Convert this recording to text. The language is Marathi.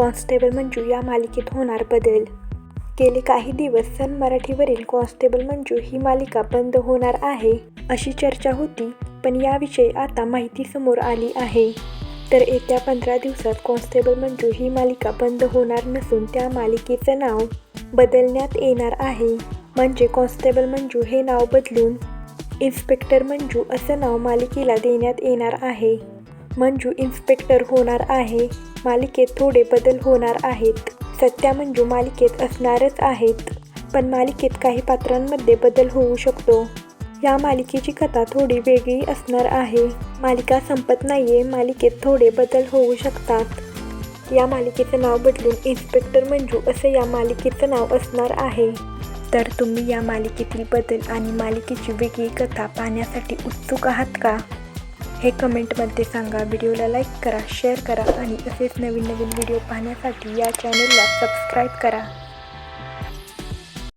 कॉन्स्टेबल मंजू या मालिकेत होणार बदल. गेले काही दिवस सन मराठीवरील कॉन्स्टेबल मंजू ही मालिका बंद होणार आहे अशी चर्चा होती पण याविषयी आता माहिती समोर आली आहे. तर येत्या पंधरा दिवसात कॉन्स्टेबल मंजू ही मालिका बंद होणार नसून त्या मालिकेचं नाव बदलण्यात येणार आहे. म्हणजे कॉन्स्टेबल मंजू हे नाव बदलून इन्स्पेक्टर मंजू असं नाव मालिकेला देण्यात येणार आहे. मंजू इन्स्पेक्टर होणार आहे. मालिकेत थोडे बदल होणार आहेत. सत्या मंजू मालिकेत असणारच आहेत. पण मालिकेत काही पात्रांमध्ये बदल होऊ शकतो. या मालिकेची कथा थोडी वेगळी असणार आहे. मालिका संपत नाहीये मालिकेत थोडे बदल होऊ शकतात. या मालिकेचं नाव बदलून इन्स्पेक्टर मंजू असं या मालिकेचं नाव असणार आहे. तर तुम्ही या मालिकेतील बदल आणि मालिकेची वेगळी कथा पाहण्यासाठी उत्सुक आहात का? हे कमेंटमध्ये सांगा. व्हिडिओला लाईक करा शेअर करा आणि असेच नवीन नवीन व्हिडिओ पाहण्यासाठी या चॅनलला सबस्क्राईब करा.